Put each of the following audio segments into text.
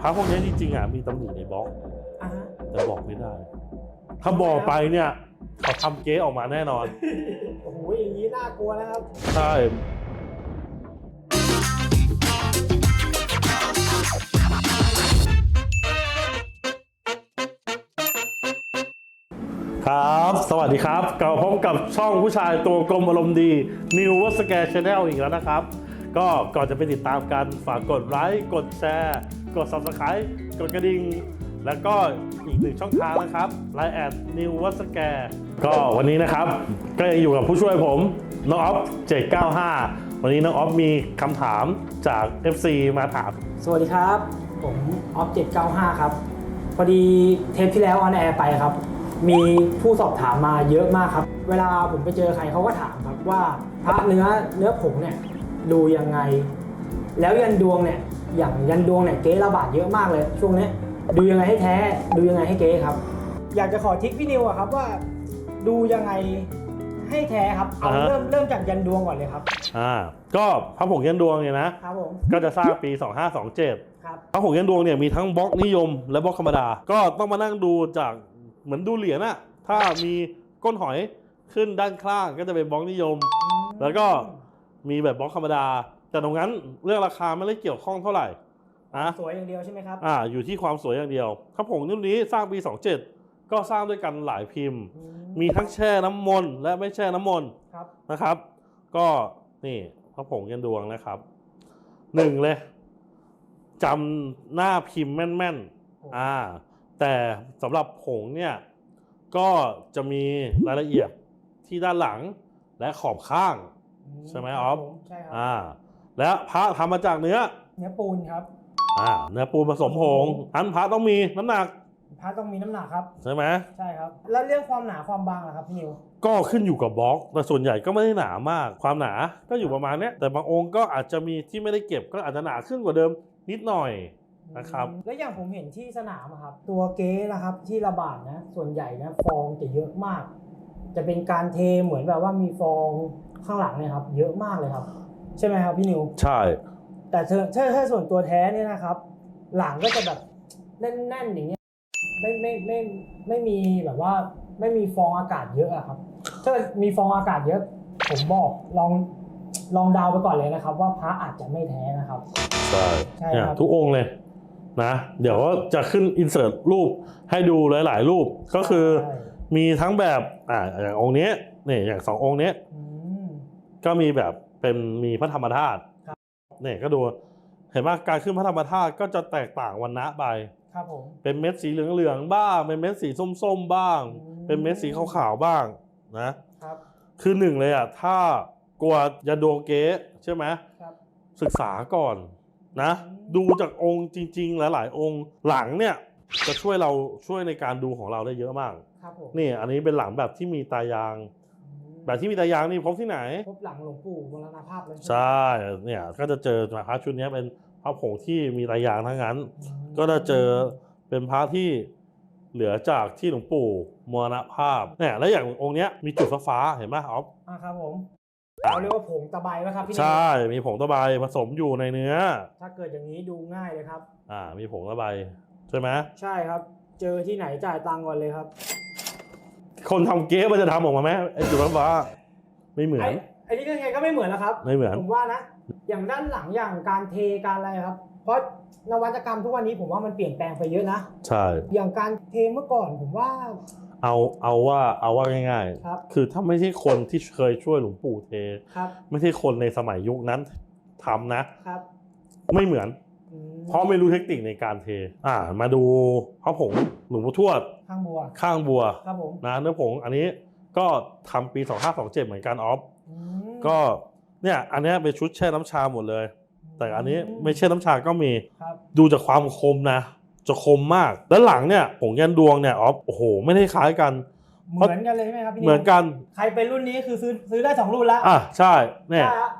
พระพวกนี้จริงๆอะมีตำหนิในบล็อก อ่าฮะแต่บอกไม่ได้ ถ้าบอกไปเนี่ยเขาทำเก๊ออกมาแน่นอน โอ้โหอย่างนี้น่ากลัวนะครับ ใช่ครับ สวัสดีครับกลับมาพบกับช่องผู้ชายตัวกลมอารมณ์ดี New w o r s c a r e Channel อีกแล้วนะครับ ก็ก่อนจะไปติดตามกัน ฝากกดไลค์ กดแชร์ กด Subscribe กดกระดิ่ง แล้วก็อีกหนึ่งช่องทางนะครับ Line แอด New w o r s c a r e ก็วันนี้นะครับ ก็ยังอยู่กับผู้ช่วยผมน้องออฟ795 วันนี้น้องออฟมีคำถามจาก FC มาถาม สวัสดีครับ ผมออฟ795 ครับพอดีเทปที่แล้วออนแอร์ไปครับ มีผู้สอบถามมาเยอะมากครับ เวลาผมไปเจอใครเขาก็ถามครับว่าพระเนื้อเนื้อผงเนี่ยดูยังไง แล้วยันดวงเนี่ย อย่างยันดวงเนี่ยเก๊ระบาดเยอะมากเลยช่วงนี้ดูยังไงให้แท้ ดูยังไงให้เก๊ครับ อยากจะขอทิกพี่นิวอะครับว่า ดูยังไงให้แท้ครับเอาอ่าฮะ เริ่มเริ่มจากยันดวงก่อนเลยครับอ่าก็พระผงยันดวงเนี่ยนะ ครับผมก็จะสร้างปี 2527ครับพระผงยันดวงเนี่ยมีทั้งบล็อกนิยมและบล็อกธรรมดา ก็ต้องมานั่งดูจากเหมือนดูเหรียญอะถ้ามีก้นหอยขึ้นด้านข้างก็จะเป็นบล็อกนิยม แล้วก็มีแบบบล็อกธรรมดา แต่ตรงนั้นเรื่องราคาไม่ได้เกี่ยวข้องเท่าไหร่นะสวยอย่างเดียวใช่ไหมครับอ่าอยู่ที่ความสวยอย่างเดียวพระผงรุ่นนี้สร้างปี 27 ก็สร้างด้วยกันหลายพิมพ์อืมีทั้งแช่น้ำมนต์และไม่แช่น้ำมนต์ครับนะครับ ก็นี่พระผงยันดวงนะครับหนึ่งเลยจำหน้าพิมพ์แม่นๆอ่า แต่สำหรับผงเนี่ยก็จะมีรายละเอียดที่ด้านหลังและขอบข้าง ใช่ไหมออฟครับผใช่ครัอ่า และพระทำมาจากเนื้อเนื้อปูนครับอ่าเนื้อปูนผสมผงอันพระต้องมีน้ำหนักพระต้องมีน้ำหนักครับ ใช่ไหมใช่ครับ แล้วเรื่องความหนาความบางล่ะครับพี่นิวก็ขึ้นอยู่กับบล็อก แต่ส่วนใหญ่ก็ไม่ได้หนามาก ความหนาก็อยู่ประมาณเนี้ยแต่บางองค์ก็อาจจะมีที่ไม่ได้เก็บก็อาจจะหนาขึ้นกว่าเดิมนิดหน่อยนะครับแล้วอย่างผมเห็นที่สนามอะครับ ตัวเก๊นะครับที่ระบาดนะ ส่วนใหญ่นะฟองจะเยอะมาก จะเป็นการเทเหมือนแบบว่ามีฟองข้างหลังเนี่ยครับ เยอะมากเลยครับ ใช่ไหมครับพี่นิว ใช่ แต่เธอถ้าถ้าส่วนตัวแท้เนี่ยนะครับ หลังก็จะแบบแน่นๆอย่างเงี้ยไม่ไม่ไม่ไม่มีแบบว่าไม่มีฟองอากาศเยอะอะครับ ถ้ามีฟองอากาศเยอะ ผมบอกลองลองเดาวไปก่อนเลยนะครับ ว่าพระอาจจะไม่แท้นะครับ ใช่ใช่เนี่ยครับ ทุกองค์เลยนะ เดี๋ยวก็จะขึ้นอินเสิร์ตรูปให้ดูหลาย ๆ รูปก็คือใช่มีทั้งแบบอ่าอย่างองค์นี้นี่อย่างสององค์นี้อืมก็มีแบบ เป็นมีพระธรรมธาตุครับเนี่ยก็ดูเห็นว่าการขึ้นพระธรรมธาตุก็จะแตกต่างวันนะไปครับผมเป็นเม็ดสีเหลืองๆบ้าง เป็นเม็ดสีส้มๆบ้างอืมเป็นเม็ดสีขาวๆบ้างนะครับคือหนึ่งเลยอะถ้ากลัวจะดวงเก๊ใช่ไหมครับศึกษาก่อนนะอืมดูจากองค์จริง ๆ หลาย ๆ องค์หลังเนี่ยจะช่วยเราช่วยในการดูของเราได้เยอะมากครับผมนี่อันนี้เป็นหลังแบบที่มีตายางอืม แบบที่มีตายางนี่พบที่ไหน พบหลังหลวงปู่มรณภาพเลยใช่เนี่ยก็จะเจอพระชุดเนี้ยเป็นพระผงที่มีตายางทั้งนั้นอืมก็จะเจอเป็นพระที่เหลือจากที่หลวงปู่มรณภาพเนี่ยแล้วอย่างองค์เนี้ยมีจุดฟ้าๆเห็นไหมออฟอ่าครับผมเขาเรียกว่าผงตะไบไหมครับพี่นิวใช่ มีผงตะไบผสมอยู่ในเนื้อ ถ้าเกิดอย่างนี้ดูง่ายเลยครับ อ่า มีผงตะไบใช่ไหมใช่ครับ เจอที่ไหนจ่ายตังค์ก่อนเลยครับ คนทำเก๊มันจะทำออกมาไหมไอ้จุดฟ้าๆไม่เหมือน ไอ้ไอ้นี่ก็ยังไงก็ไม่เหมือนแล้วครับ ไม่เหมือน ผมว่านะ อย่างด้านหลังอย่างการเทการอะไรครับ เพราะนวัตกรรมทุกวันนี้ผมว่ามันเปลี่ยนแปลงไปเยอะนะ ใช่ อย่างการเทเมื่อก่อนผมว่าเอาเอาว่าเอาว่าง่าย ครับๆ คือถ้าไม่ใช่คนที่เคยช่วยหลวงปู่เท ครับไม่ใช่คนในสมัยยุคนั้นทำนะ ครับ ไม่เหมือนอืม เพราะไม่รู้เทคนิคในการเท อ่า มาดูพระผงหลวงปู่ทวด ข้างบัว ข้างบัวครับผมนะเนื้อผงอันนี้ก็ทำปี 2527 เหมือนกันออฟ อืมก็เนี่ยอันเนี้ยเป็นชุดแช่น้ำชาหมดเลย แต่อันนี้ไม่แช่น้ำชาก็มี ครับ ดูจากความคมนะ จะคมมาก แล้วหลังเนี่ยผงยันดวงเนี่ยออฟ โอ้โห ไม่ได้คล้ายกัน เหมือนกันเลยใช่ไหมครับพี่เหมือนกัน ใครเป็นรุ่นนี้คือซื้อซื้อได้สองรุ่นละอะใช่ เนี่ยใช่ฮะ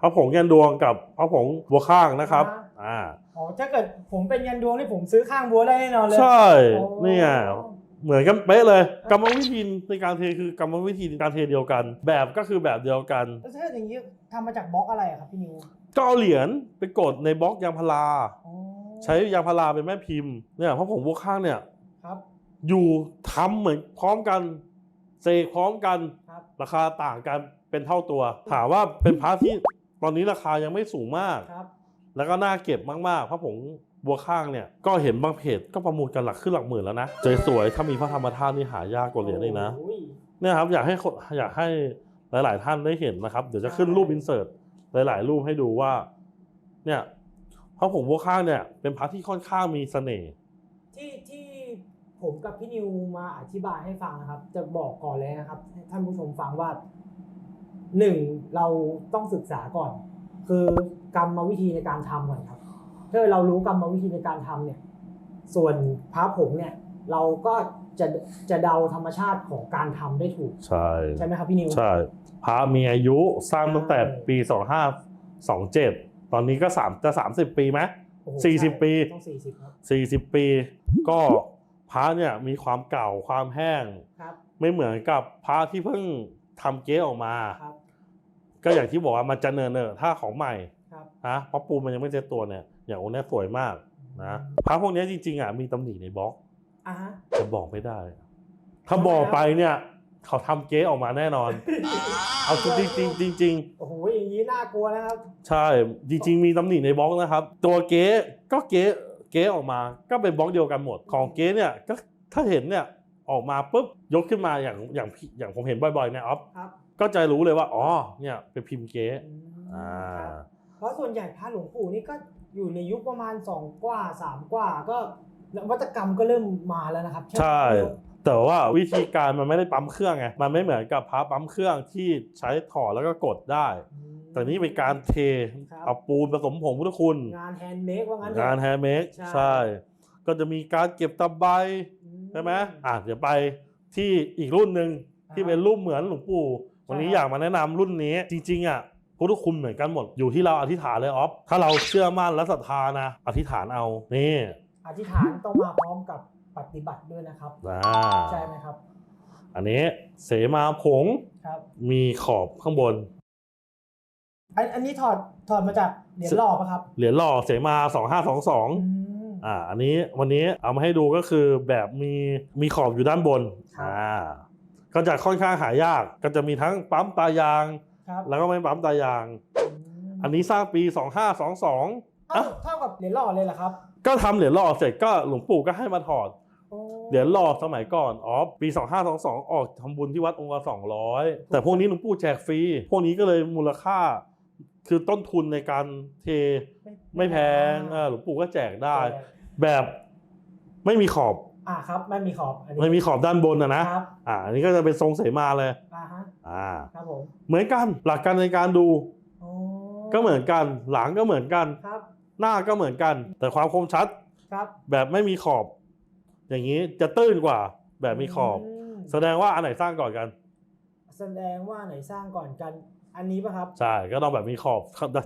พระผงยันดวงกับพระผงบัวข้างนะครับ อ่า อ่าอ๋อถ้าเกิดผมเป็นยันดวงนี่ผมซื้อข้างบัวได้แน่นอนเลยใช่โอ้เนี่ยเหมือนกันเป๊ะเลยกรรมวิธีในการเทคือกรรมวิธีในการเทเดียวกัน แบบก็คือแบบเดียวกันแล้วถ้าอย่างนี้ทำมาจากบล็อกอะไรอะครับพี่นิวก็เอาเหรียญไปกดในบล็อกยางพาราอ๋อใช้ยางพาราเป็นแม่พิมพ์เนี่ยพระผงบัวข้างเนี่ยครับ อยู่ทำเหมือนพร้อมกันเสกพร้อมกันครับราคาต่างกันเป็นเท่าตัว ถามว่าเป็นพระที่ตอนนี้ราคายังไม่สูงมากครับ แล้วก็น่าเก็บมากๆพระผงบัวข้างเนี่ยก็เห็นบางเพจก็ประมูลกันหลักขึ้นหลักหมื่นแล้วนะสวยๆถ้ามีพระธรรมธาตุนี่หายากกว่าเหรียญเลยนะโอ้ยเนี่ยครับอยากให้คนอยากให้หลาย ๆ ท่านได้เห็นนะครับ เดี๋ยวจะขึ้นรูปอินเสิร์ตหลาย ๆ รูปให้ดูว่า เนี่ยพระผงบัวข้างเนี่ยเป็นพระที่ค่อนข้างมีเสน่ห์ที่ที่ผมกับพี่นิวมาอธิบายให้ฟังนะครับ จะบอกก่อนเลยนะครับให้ท่านผู้ชมฟังว่าหนึ่งเราต้องศึกษาก่อน คือ กรรมวิธีในการทำก่อนครับถ้าเรารู้กรรมวิธีในการทำเนี่ย ส่วนพระผงเนี่ย เราก็จะจะเดาธรรมชาติของการทำได้ถูก ใช่ใช่ไหมครับพี่นิว ใช่พระมีอายุสร้างตั้งแต่ปี 2527 ตอนนี้ก็3จะ 30 ปีไหม โอ้โหสี่สิบใช่ปี ต้องสี่สิบครับ40 ปี ก็พระเนี่ยมีความเก่าความแห้ง ครับไม่เหมือนกับพระที่เพิ่งทำเก๊ออกมา ครับ ก็อย่างที่บอกว่ามันจะเนินเนอถ้าของใหม่ครับ นะเพราะปูนมันยังไม่เซ็ตตัวเนี่ยอย่างองค์เนี้ยสวยมากนะพระพวกเนี้ยจริงๆอะมีตำหนิในบล็อกอะฮะแต่บอกไม่ได้ ถ้าบอกไปเนี่ยเขาทำเก๊ออกมาแน่นอน เอาจริงๆจริงๆจริงโอ้โหอย่างนี้น่ากลัวนะครับๆใช่จริง ๆ มีตำหนิในบล็อกนะครับ ตัวเก๊ก็เก๊เก๊ออกมา ก็เป็นบล็อกเดียวกันหมดของเก๊เนี่ยก็ถ้าเห็นเนี่ยออกมาปุ๊บยกขึ้นมาอย่างอย่างพี่อย่างผมเห็นบ่อยๆเนี่ยออฟครับก็จะรู้เลยว่าอ๋อเนี่ยเป็นพิมพ์เก๊อืมอ่าครับเพ ราะส่วนใหญ่พระหลวงปู่นี่ก็อยู่ในยุคประมาณสองกว่าสามกว่า ก็นวัตกรรมก็เริ่มมาแล้วนะครับ ใช่ แต่ว่าวิธีการมันไม่ได้ปั๊มเครื่องไงมันไม่เหมือนกับพระปั๊มเครื่องที่ใช้ถอดแล้วก็กดได้อืมแต่นี่เป็นการเทครับเอาปูนผสมผงพุทธคุณ งานแฮนด์เมดว่างั้นเถอะงานแฮนด์เมดใช่ใช่ ก็จะมีการเก็บตะไบอืใช่ไหมอะเดี๋ยวไปที่อีกรุ่นหนึ่งที่เป็นรูปเหมือนหลวงปู่ วันนี้ใช่อครับยากมาแนะนำรุ่นนี้จริงๆอะ พุทธคุณเหมือนกันหมดอยู่ที่เราอธิษฐานเลยออฟถ้าเราเชื่อมั่นและศรัทธานะ อธิษฐานเอานี่อธิษฐานต้องมาพร้อมกับปฏิบัติด้วยนะครับอ่าใช่ไหมครับ อันนี้เสมาผงครับ มีขอบข้างบน อันอันนี้ถอดถอดมาจากเหรียญหล่อปะครับเหรียญหล่อเสมาสองห้าสองสองอืม อ่า อันนี้วันนี้เอามาให้ดูก็คือแบบมีมีขอบอยู่ด้านบนครับ อ่าก็จะค่อนข้างหายากก็จะมีทั้งปั๊มตายาง ครับแล้วก็ไม่ปั๊มตายางมอันนี้สร้างปี 2522เอ้าอะเท่ากับเหรียญหล่อเลยเหรอครับ ก็ทำเหรียญหล่อเสร็จก็หลวงปู่ก็ให้มาถอดโอ้เหรียญหล่อสมัยก่อนอ๋อปี 2522 ออกทำบุญที่วัดองค์ละ200 แต่พวกนี้หลวงปู่แจกฟรี พวกนี้ก็เลยมูลค่า คือต้นทุนในการเทไม่แพงเออหลวงปู่ก็แจกได้ แบบไม่มีขอบอ่าครับไม่มีขอบอันนี้ไม่มีขอบด้านบนนะนะครับอ่าอันนี้ก็จะเป็นทรงเสมาเลยอ่าฮะ อ่าครับผมเหมือนกันหลักการในการดูโอ้ก็เหมือนกันหลังก็เหมือนกันครับ หน้าก็เหมือนกัน แต่ความคมชัดครับ แบบไม่มีขอบ อย่างนี้จะตื้นกว่าแบบมีขอบมแสดงว่าอันไหนสร้างก่อนกัน แสดงว่าไหนสร้างก่อนกัน อันนี้ป่ะครับ ใช่ก็ต้องแบบมีขอบ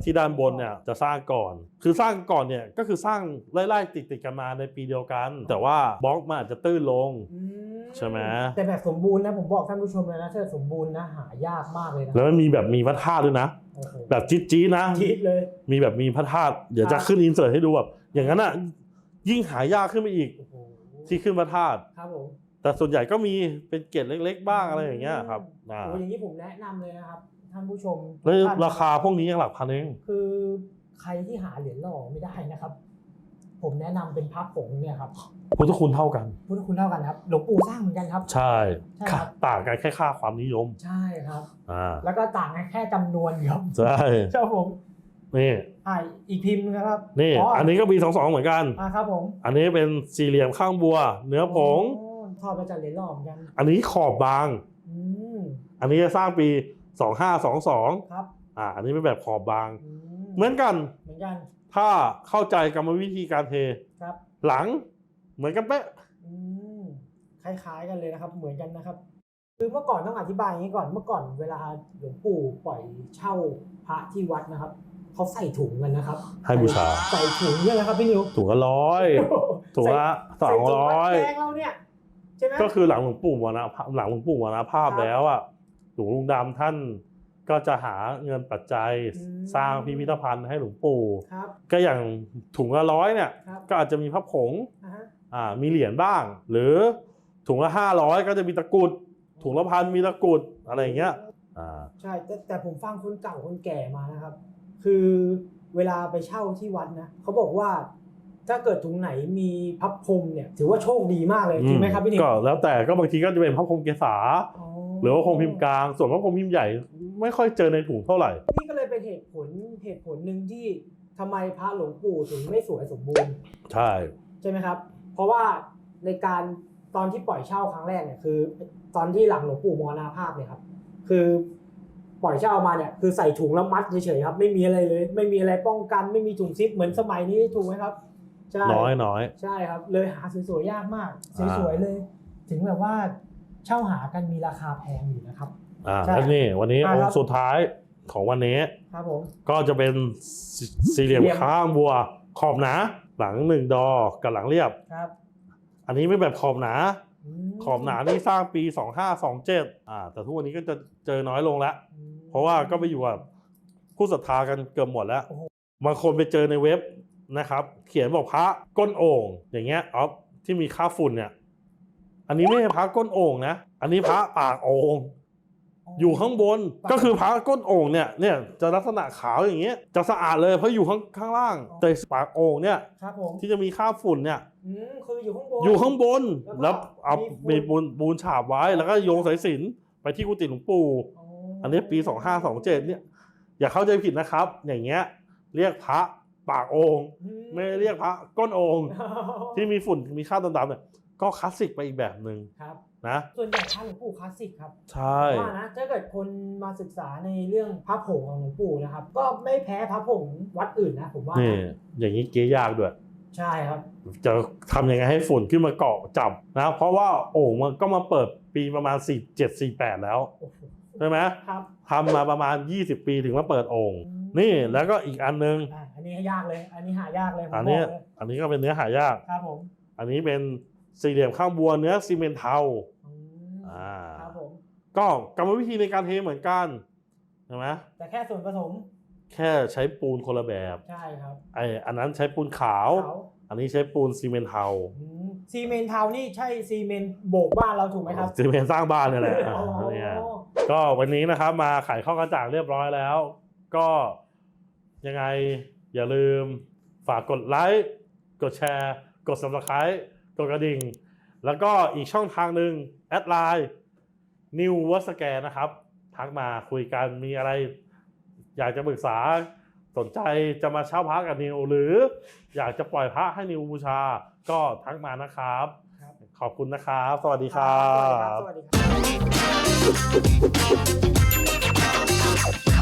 ที่ด้านบนเนี่ยจะสร้างก่อน คือสร้างก่อนเนี่ยก็คือสร้างไล่ๆติดๆกันมาในปีเดียวกัน แต่ว่าบล็อกมันอาจจะตื้นลงอืมใช่ไหมแต่แบบสมบูรณ์นะผมบอกท่านผู้ชมเลยนะถ้าสมบูรณ์นะหายากมากเลยนะแล้วมันมีแบบมีพระธาตุด้วยนะโอ้โหแบบจี๊ดจี๊ดๆนะจี๊ดเลยมีแบบมีพระธาตุเดี๋ยวจะขึ้นอินเสิร์ตให้ดูแบบอย่างนั้นอะยิ่งหายากขึ้นไปอีกโอ้โหที่ขึ้นพระธาตุครับผมแต่ส่วนใหญ่ก็มีเป็นเกล็ดเล็ก ๆ บ้างอะไรอย่างเงี้ยครับอ่าโอ้อย่างนี้ผมแนะนำเลยนะครับ ท่านผู้ชมแล้วทุกท่นราคาพวกนี้ยังหลักพันเองคือใครที่หาเหรียญหล่อไม่ได้นะครับ ผมแนะนำเป็นพระผงเนี่ยครับพุทธคุณเท่ากัน พุทธคุณเท่ากันครับหลวงปู่สร้างเหมือนกันครับ ใช่ใช่ครับต่างกันแค่ค่าความนิยม ใช่ครับอ่าแล้วก็ต่างกันแค่จำนวนครับใช่ครับผมนี่อ่าอีกพิมพ์นึงครับนี่อันนี้ก็ปีสองสองเหมือนกันอ่าครับผมอันนี้เป็นสี่เหลี่ยมข้างบัว เนื้อผงโอ้ถอดมาจากเหรียญหล่อเหมือนกัน อันนี้ขอบบางอืมอันนี้จะสร้างปี สองห้าสองสองครับ อ่าอันนี้เป็นแบบขอบบาง อืเหมือนกันเหมือนกัน ถ้าเข้าใจกรรมวิธีการเท ครับ หลังเหมือนกันเป๊ะ อืมคล้ายๆกันเลยนะครับ เหมือนกันนะครับ คือเมื่อก่อนต้องอธิบายอย่างนี้ก่อน เมื่อก่อนเวลาหลวงปู่ปล่อยเช่าพระที่วัดนะครับ เขาใส่ถุงกันนะครับให้บูชา ใส่ถุงเนี่ยนะครับพี่นิวถุงละร้อยถุงละสองร้อย ใส่ถุงวัดแกงเราเนี่ยใช่ไหม ก็คือหลังหลวงปู่มรณภาพหลังหลวงปู่มรณภาพครับ แล้วอะ หลวงลุงดำท่านก็จะหาเงินปัจจัยอืมสร้างพิพิธภัณฑ์ให้หลวงปู่ครับก็อย่างถุงละร้อยเนี่ยครับก็อาจจะมีพระผงอ่าฮะอ่ามีเหรียญบ้าง หรือถุงละห้าร้อยก็จะมีตะกรุดถุงละพันมีตะกรุดอะไรอย่างเงี้ยอ่าใช่แต่แต่ผมฟังคนเก่าคนแก่มานะครับ คือเวลาไปเช่าที่วัดนะเขาบอกว่าถ้าเกิดถุงไหนมีพับพรมเนี่ยถือว่าโชคดีมากเลยจริงไหมครับพี่นิวก็แล้วแต่ก็บางทีก็จะเป็นพระพรหมเกษา หรือว่าพรหมพิมพ์กลาง ส่วนพระพรหมพิมพ์ใหญ่ ไม่ค่อยเจอในถุงเท่าไหร่ นี่ก็เลยเป็นเหตุผลเหตุผลหนึ่งที่ทำไมพระหลวงปู่ถึงไม่สวยสมบูรณ์ใช่ ใช่ไหมครับ เพราะว่าในการตอนที่ปล่อยเช่าครั้งแรกเนี่ยคือ ตอนที่หลังหลวงปู่มรณภาพเนี่ยครับ คือปล่อยเช่ามาเนี่ยคือใส่ถุงแล้วมัดเฉยๆครับ ไม่มีอะไรเลย ไม่มีอะไรป้องกัน ไม่มีถุงซิปเหมือนสมัยนี้ถูกไหมครับใช่ น้อยน้อย ใช่ครับ เลยหาสวยๆยากมากสวยๆเลย ถึงแบบว่า เช่าหากันมีราคาแพงอยู่นะครับ อ่าใช่แล้วนี่วันนี้อ่าองครับ ค์สุดท้ายของวันนี้ ครับผม ก็จะเป็นสสี่เหลี่ยมเหลี่ยม ข้างบัว ขอบหนา หลังหนึ่งดอกับหลังเรียบ ครับอันนี้ไม่แบบขอบหนา มขอบหนานี่สร้างปี 2527อ่า แต่ทุกวันนี้ก็จะเจอน้อยลงแล้ว อืม เพราะว่าก็ไปอยู่กับผู้ศรัทธากันเกือบหมดแล้วโอ้โห บางคนไปเจอในเว็บนะครับ เขียนบอกพระก้นโอ่งอย่างเงี้ยออฟที่มีค่าฝุ่นเนี่ย อันนี้ไม่ใช่พระก้นโอ่งนะ อันนี้พระปากโอ่งอยู่ข้างบนก็คือพระก้นโอ่งเนี่ยเนี่ยจะลักษณะขาวอย่างเงี้ยจะสะอาดเลยเพราะอยู่ข้างข้างล่าง แต่ปากโอ่งเนี่ยครับผมที่จะมีค่าฝุ่นเนี่ยอืมคืออยู่ข้างบนอยู่ข้างบนแล้แล้ววก็เอามีมีฝุ่นปูนปูนฉาบไว้แล้วก็โยงสายสิญจนไปที่กุฏิหลวงปู่อ๋ออันนี้ปี2527เนี่ย อย่าเข้าใจผิดนะครับ อย่างเงี้ยเรียกพระปากโองอืไม่ได้เรียกพระก้นโองที่มีฝุ่นมีค่าดำๆเนี่ย ก็คลาสสิกไปอีกแบบหนึ่งครับนะส่วนใหญ่พระหลวงปู่คลาสสิกครับใช่ว่านะถ้าเกิดคนมาศึกษาในเรื่องพระผงของหลวงปู่นะครับ ก็ไม่แพ้พระผงวัดอื่นนะผมว่านี่นะอย่างนี้เก๊ยากด้วยใช่ครับ จะทำยังไงให้ฝุ่นขึ้นมาเกาะจับนะเพราะว่าโอ่งมันก็มาเปิดปีประมาณ 47 48 แล้วโอ้โหใช่ไหมครับทำมาประมาณ 20 ปีถึงมาเปิดโอ่งอืมนี่แล้วก็อีกอันนึงอะอันนี้ยากเลย อันนี้หายากเลยผมอันบเนี้อยกเลยอันนี้ก็เป็นเนื้อหายากครับผมอันนี้เป็น สี่เหลี่ยมข้างบัวเนื้อซีเมนต์เทาอืมอ่าครับผมก็กรรมวิธีในการเทเหมือนกันใช่ไหมแต่แค่ส่วนผสม แค่ใช้ปูนคนละแบบใช่ครับไออันนั้นใช้ปูนขาวเขาอันนี้ใช้ปูนซีเมนต์เทาอืมซีเมนต์เทานี่ใช่ซีเมนต์โบกบ้านเราถูกไหมครับซีเมนต์สร้างบ้านนี่แหละอ่าโอ้โหเนี่ยก็วันนี้นะครับมาไขข้อกระจ่างเรียบร้อยแล้ว ก็ยังไงอย่าลืมฝากกดไลค์กดแชร์ กด subscribe กดกระดิ่ง แล้วก็อีกช่องทางหนึ่งแอดไลน์ New w o r d s c a r e นะครับ ทักมาคุยกันมีอะไร อยากจะปรึกษาสนใจจะมาเช่าพระกับนิวหรือ อยากจะปล่อยพระให้นิวบูชา ก็ทักมานะครับ ครับ ขอบคุณนะครับ สวัสดีครัสวัสดีครับ บ สวัสดีครับ